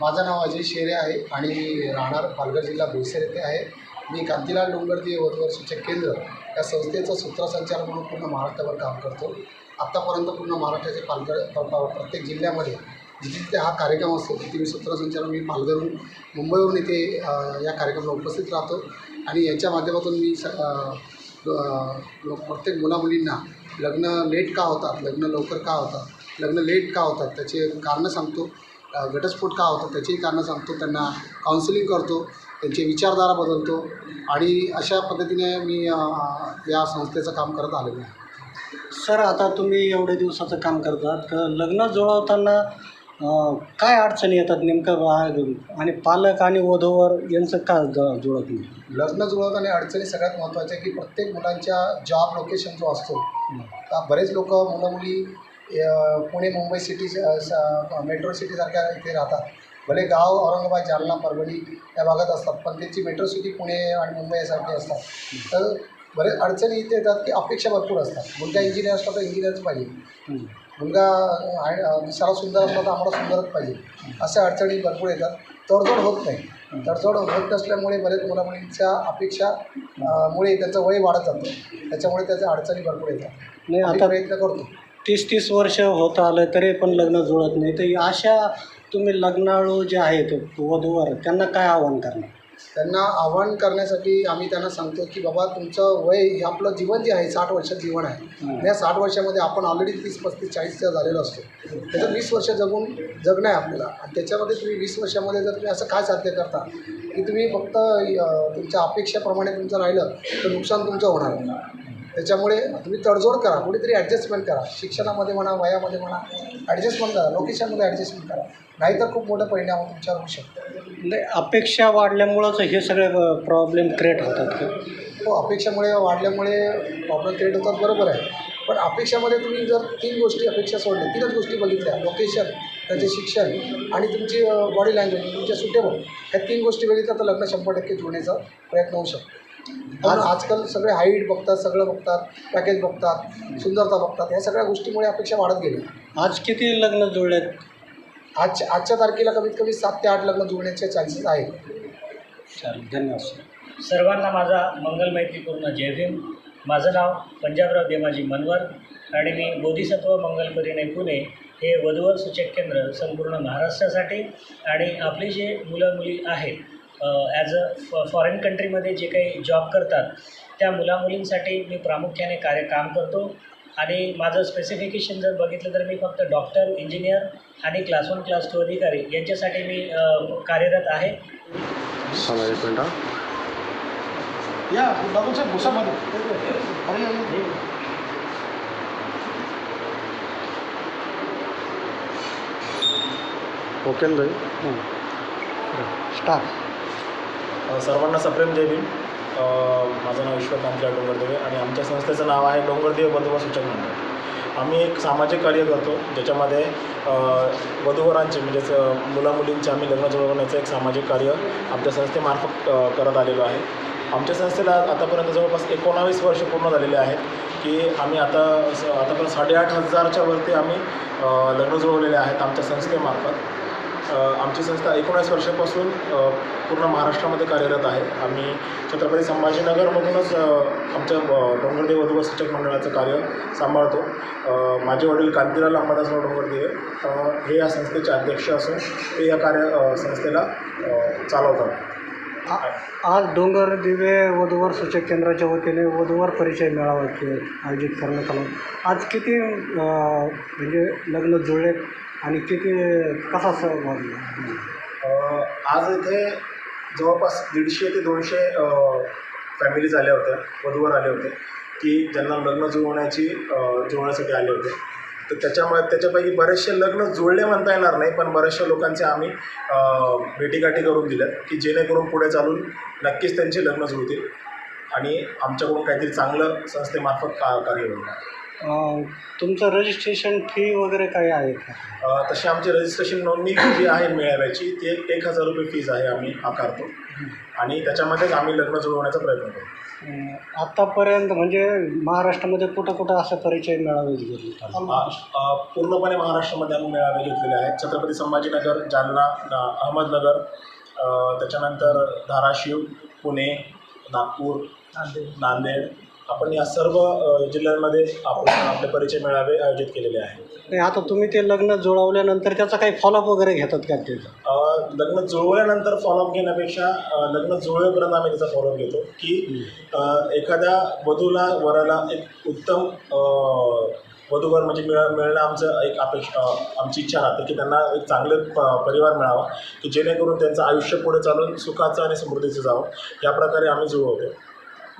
माझं नाव अजय शेरे आहे आणि मी राहणार पालघर जिल्हा बोईसर येथे आहे मी कांतीलाल डोंगर वधूवर सूचक केंद्र या संस्थेचं सूत्रसंचार म्हणून पूर्ण महाराष्ट्रावर काम करतो. आत्तापर्यंत पूर्ण महाराष्ट्राचे पालघर प- प्रत्येक जिल्ह्यामध्ये जिथे तिथे हा कार्यक्रम असतो तिथे मी सूत्रसंचालक मी पालघरहून मुंबईवरून इथे या कार्यक्रमाला उपस्थित राहतो. आणि यांच्या माध्यमातून मी स प्रत्येक मुलामुलींना लग्न लेट का होतात लग्न लवकर का होतात लग्न लेट का होतात त्याचे कारणं सांगतो. घटस्फोट का होतात त्याचीही कारणं सांगतो त्यांना काउन्सिलिंग करतो त्यांचे विचारधारा बदलतो आणि अशा पद्धतीने मी या संस्थेचं काम करत आलेलो आहे. सर आता तुम्ही एवढे दिवसाचं काम करतात तर लग्न जुळवताना काय अडचणी येतात नेमकं? आणि पालक आणि वधूवर यांचं का ज- जुळत नाही? लग्न जुळवताना अडचणी सगळ्यात महत्त्वाच्या की प्रत्येक मुलांच्या जॉब लोकेशन जो असतो का बरेच लोक मुलं मुली पुणे मुंबई सिटी मेट्रो सिटीसारख्या इथे राहतात. भले गाव औरंगाबाद जालना परभणी या भागात असतात पण त्यांची मेट्रो सिटी पुणे आणि मुंबई यासारखी असतात. तर बरेच अडचणी इथे येतात की अपेक्षा भरपूर असतात. मुलगा इंजिनियर असला तर इंजिनियरच पाहिजे. मुलगा आहे दिसायला सुंदर असला तर आम्हाला सुंदरच पाहिजे. अशा अडचणी भरपूर येतात. तडजोड होत नाही. तडजोड होत नसल्यामुळे बरेच मुलामुलींच्या अपेक्षा मुळे त्यांचं वय वाढत जातं. त्याच्यामुळे त्याच्या अडचणी भरपूर येतात. नाही आता प्रयत्न करतो. तीस तीस वर्ष होत आलं तरी पण लग्न जुळत नाही. तर अशा तुम्ही लग्नाळू जे आहेत वधूवर त्यांना काय आव्हान करणार? त्यांना आव्हान करण्यासाठी आम्ही त्यांना सांगतो की बाबा तुमचं वय हे आपलं जीवन जे आहे साठ वर्षाचं जीवन आहे. आणि या साठ वर्षामध्ये आपण ऑलरेडी तीस पस्तीस चाळीसचा झालेलो असतो. त्याच्यात वीस वर्ष जगून जगणं आहे आपल्याला. आणि त्याच्यामध्ये तुम्ही वीस वर्षामध्ये जर तुम्ही असं काय साध्य करता की तुम्ही फक्त तुमच्या अपेक्षेप्रमाणे तुमचं राहिलं तर नुकसान तुमचं होणार त्याच्यामुळे तुम्ही तडजोड करा कुठेतरी ॲडजस्टमेंट करा. शिक्षणामध्ये म्हणा वयामध्ये म्हणा ॲडजस्टमेंट करा लोकेशनमध्ये ॲडजस्टमेंट करा. नाहीतर खूप मोठा परिणाम तुमच्यावर होऊ शकतो नाही अपेक्षा वाढल्यामुळंच हे सगळे प्रॉब्लेम क्रिएट होतात हो अपेक्षामुळे वाढल्यामुळे प्रॉब्लेम क्रिएट होतात बरोबर आहे. पण अपेक्षामध्ये तुम्ही जर तीन गोष्टी अपेक्षा सोडल्या तीनच गोष्टी बघितल्या लोकेशन त्याचे शिक्षण आणि तुमची बॉडी लँग्वेज तुमच्या सुटेबल ह्या तीन गोष्टी बघितल्या तर लग्न शंभर टक्के जुळण्याचा प्रयत्न होऊ शकतो. पण आजकाल सगळे हाईट बघतात सगळं बघतात पॅकेज बघतात सुंदरता बघतात. ह्या सगळ्या गोष्टीमुळे अपेक्षा वाढत गेली. आज किती लग्न जुळलेत? आज आजच्या तारखेला कमीत कमी सात ते आठ लग्न जुळण्याचे चान्सेस आहेत. चालेल धन्यवाद सर सर्वांना माझा मंगल मैत्रीपूर्ण जय भीम. माझं नाव पंजाबराव देमाजी मनवर आणि मी बोधिसत्व मंगल परिणय पुणे हे वधूवर सूचक केंद्र संपूर्ण महाराष्ट्रासाठी आणि आपली जे मुलं मुली आहेत ॲज अ फॉरेन कंट्रीमध्ये जे काही जॉब करतात त्या मुलामुलींसाठी मी प्रामुख्याने कार्य काम करतो. आणि माझं स्पेसिफिकेशन जर बघितलं तर मी फक्त डॉक्टर इंजिनियर आणि क्लास वन क्लास टू अधिकारी यांच्यासाठी मी कार्यरत आहे. या ओके भाई स्टार्ट सर्वांना सप्रेम जय भीम. माझं नाव ईश्वर आमच्या डोंगरदेवे आणि आमच्या संस्थेचं नाव आहे डोंगरदेव बंधुवा सूचक मंडळ. आम्ही एक सामाजिक कार्य करतो ज्याच्यामध्ये वधूवरांचे म्हणजेच मुलामुलींचे आम्ही लग्न जुळवण्याचं एक सामाजिक कार्य आमच्या संस्थेमार्फत करत आलेलो आहे. आमच्या संस्थेला आतापर्यंत जवळपास एकोणावीस वर्ष पूर्ण झालेले आहेत की आम्ही आता आतापर्यंत साडेआठ हजारच्या वरती आम्ही लग्न जुळवलेले आहेत आमच्या संस्थेमार्फत. आमची संस्था एकोणीस वर्षापासून पूर्ण महाराष्ट्रामध्ये कार्यरत आहे. आम्ही छत्रपती संभाजीनगरमधूनच आमच्या डोंगरदेव वधू सूचक मंडळाचं कार्य सांभाळतो. माझे वडील कांतीलाल अंबादासराव डोंगरदेव हे या संस्थेचे अध्यक्ष असून ते या कार्य संस्थेला चालवतात. आ- आज डोंगर दिवे वधूवर सूचक केंद्राच्या वतीने वधूवर परिचय मेळावा आयोजित करण्यात आला. आज किती म्हणजे लग्न जुळले आणि किती कसा सहभाग आज इथे जवळपास दीडशे ते दोनशे फॅमिलीज आल्या होत्या वधूवर आले होते की ज्यांना लग्न जुळवण्याची जुळण्यासाठी जुळवण्यासाठी आले होते. तर त्याच्यामुळे त्याच्यापैकी बरेचसे लग्न जुळले म्हणता येणार नाही पण बऱ्याचशा लोकांचे आम्ही भेटीगाठी करून दिल्या की जेणेकरून पुढे चालून नक्कीच त्यांचे लग्न जुळतील आणि आमच्याकडून काहीतरी चांगलं संस्थेमार्फत का कार्य होईल. तुमचं रजिस्ट्रेशन फी वगैरे काय आहे का? अ, तशी आमची रजिस्ट्रेशन नोंदणी जी आहे मेळाव्याची ती एक एक हजार रुपये फीज आहे आम्ही आकारतो. आणि त्याच्यामध्येच आम्ही लग्न जुळवण्याचा प्रयत्न करतो. अं, आत्तापर्यंत म्हणजे महाराष्ट्रामध्ये कुठं कुठं असा परिचय मेळावे घेतले अ, अ, पूर्णपणे महाराष्ट्रामध्ये आम्ही मेळावे घेतलेले आहेत. छत्रपती संभाजीनगर जालना अहमदनगर अ, त्याच्यानंतर धाराशिव पुणे नागपूर नांदेड आपण या सर्व जिल्ह्यांमध्ये आपण आपले परिचय मेळावे आयोजित केलेले नाही आता तुम्ही ते लग्न जुळवल्यानंतर त्याचा काही फॉलोअप वगैरे घेतात का ते? अ, लग्न जुळवल्यानंतर फॉलोअप घेण्यापेक्षा अ, लग्न जुळवेपर्यंत आम्ही त्याचा फॉलोअप घेतो की अ, एखाद्या वधूला वराला एक उत्तम अ, वधूवर म्हणजे मिळ मिळणं आमचं एक अपेक्षा अ, आमची इच्छा राहते की त्यांना एक चांगले प परिवार मिळावा की जेणेकरून त्यांचं आयुष्य पुढे चालून सुखाचं आणि समृद्धीचं जावं. या प्रकारे आम्ही जुळवतो.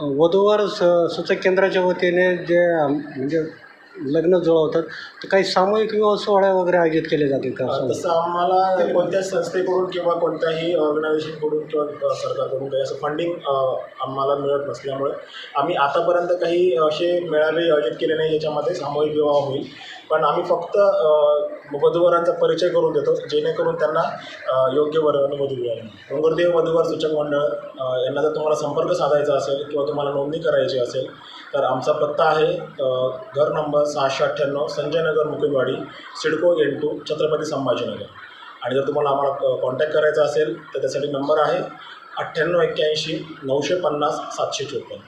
वधूवर स सूचक केंद्राच्या वतीने जे म्हणजे लग्न जुळवतात. तर काही सामूहिक विवाह सोहळ्या वगैरे आयोजित केले जाते का? तसं आम्हाला कोणत्याच संस्थेकडून किंवा कोणत्याही ऑर्गनायझेशनकडून किंवा सरकारकडून काही असं फंडिंग आम्हाला मिळत नसल्यामुळे आम्ही आतापर्यंत काही असे मेळावे आयोजित केले नाही ज्याच्यामध्ये सामूहिक विवाह होईल. पण आम्ही फक्त वधूवरांचा परिचय करून देतो जेणेकरून त्यांना योग्य वर्गाने आणि वधू मिळेल. डोंगरदेव वधूवर सूचक मंडळ यांना जर तुम्हाला संपर्क साधायचा असेल किंवा तुम्हाला नोंदणी करायची असेल तर आमचा पत्ता आहे घर नंबर सहाशे अठ्ठ्याण्णव Sanjaynagar Mukundwadi CIDCO N two two Chhatrapati Sambhajinagar. आणि जर तुम्हाला आम्हाला कॉन्टॅक्ट करायचा असेल तर त्यासाठी नंबर आहे अठ्ठ्याण्णव एक्क्याऐंशी नऊशे पन्नास सातशे चोपन्न.